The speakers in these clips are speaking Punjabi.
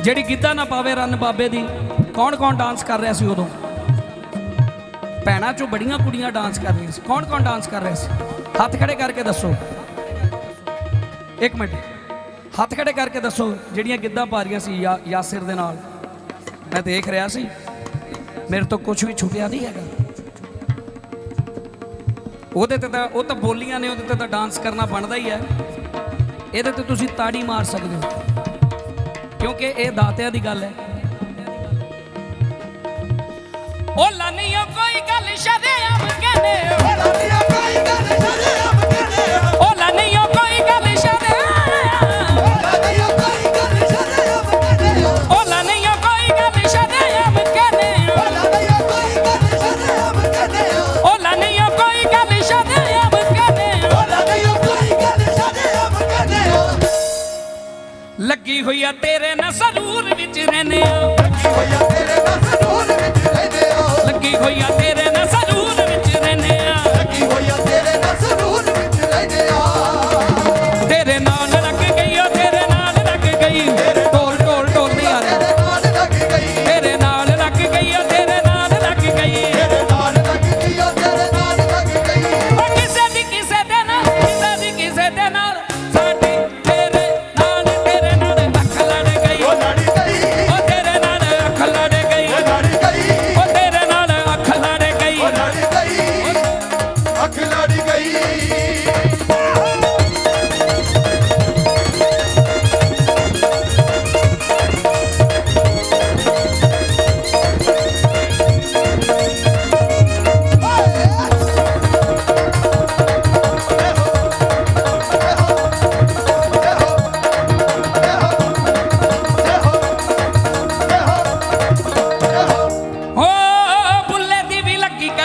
ਜਿਹੜੀ ਗਿੱਧਾ ਨਾ ਪਾਵੇ ਰੰਨ ਬਾਬੇ ਦੀ, ਕੌਣ ਕੌਣ ਡਾਂਸ ਕਰ ਰਿਹਾ ਸੀ ਉਦੋਂ? ਭੈਣਾਂ ਚੋਂ ਬੜੀਆਂ ਕੁੜੀਆਂ ਡਾਂਸ ਕਰ ਰਹੀਆਂ ਸੀ। ਕੌਣ ਕੌਣ ਡਾਂਸ ਕਰ ਰਿਹਾ ਸੀ? ਹੱਥ ਖੜੇ ਕਰਕੇ ਦੱਸੋ। ਇੱਕ ਮਿੰਟ। ਹੱਥ ਖੜੇ ਕਰਕੇ ਦੱਸੋ ਜਿਹੜੀਆਂ ਗਿੱਧਾ ਪਾ ਰਹੀਆਂ ਸੀ ਯਾ- ਯਾਸਿਰ ਦੇ ਨਾਲ। ਮੈਂ ਦੇਖ ਰਿਹਾ ਸੀ। ਮੇਰੇ ਤੋਂ ਕੁਝ ਵੀ ਛੁਪਿਆ ਨਹੀਂ ਹੈਗਾ। ਉਹਦੇ ਤੇ ਤਾਂ ਉਹ ਤਾਂ ਬੋਲੀਆਂ ਨੇ, ਉਹਦੇ ਤੇ ਤਾਂ ਡਾਂਸ ਕਰਨਾ ਬਣਦਾ ਹੀ ਹੈ। ਇਹਦੇ ਤੇ ਤੁਸੀਂ ਤਾੜੀ ਮਾਰ ਸਕਦੇ ਹੋ। ਕਿਉਂਕਿ ਇਹ ਦਾਤਿਆਂ ਦੀ ਗੱਲ ਹੈ। ਉਹ ਲਾਨੀਓ ਕੋਈ ਗੱਲ ਸ਼ਰੇਆਮ ਕਹਿੰਦੇ ਉਹ ਲਾਨੀਓ! ਲੱਗੀ ਹੋਈ ਆ ਤੇਰੇ ਨਾਲ ਸਰੂਰ ਵਿੱਚ ਰਹਿੰਦੇ ਆ। ਲੱਗੀ ਹੋਈ ਆ।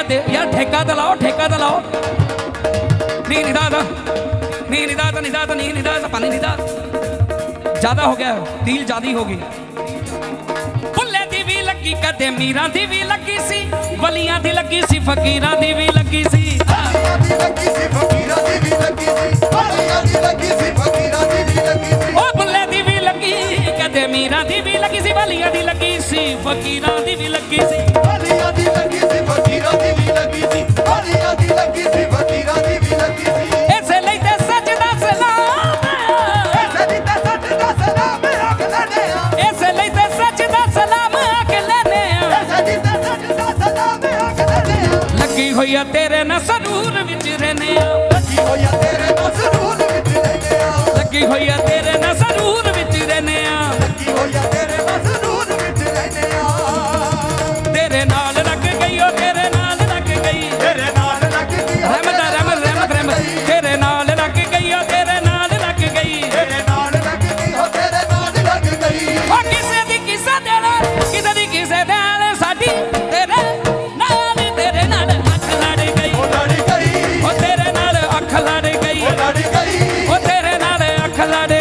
ਵੀ ਯਾਰ ਠੇਕਾ ਤੇ ਲਾਓ, ਠੇਕਾ ਤੇ ਲਾਓ। ਨੀ ਨਿਦਾ ਦਾ ਨੀ ਨਿਦਾ ਦਾ ਨਿਦਾ ਦਾ ਨੀ ਨਿਦਾ ਦਾ ਪਾਣੀ ਨਿਦਾ ਜ਼ਿਆਦਾ ਹੋ ਗਿਆ ਡੀਲ ਜ਼ਿਆਦੀ ਹੋ ਗਈ। ਬੁੱਲੇ ਦੀ ਵੀ ਲੱਗੀ, ਕਦੇ ਮੀਰਾਂ ਦੀ ਵੀ ਲੱਗੀ ਸੀ। ਵਲੀਆਂ ਦੀ ਲੱਗੀ ਸੀ, ਫਕੀਰਾਂ ਦੀ ਵੀ ਲੱਗੀ ਸੀ। ਦੀ ਲੱਗੀ ਸੀ, ਫਕੀਰਾਂ ਦੀ ਵੀ ਲੱਗੀ ਸੀ। ਬਾਲੀਆਂ ਦੀ ਲੱਗੀ ਸੀ। ਹੋਈ ਆ ਤੇਰੇ ਨਾਲ ਸਰੂਰ ਵਿੱਚ ਰਹਿੰਦੇ ਆ। ਲੱਗੀ ਹੋਇਆ ਤੇਰੇ ਨਾਲ ਜ਼ਰੂਰ ਵਿੱਚ ਰਹਿੰਦੇ ਆ। ਲੱਗੀ ਹੋਈ ਆ Kalade.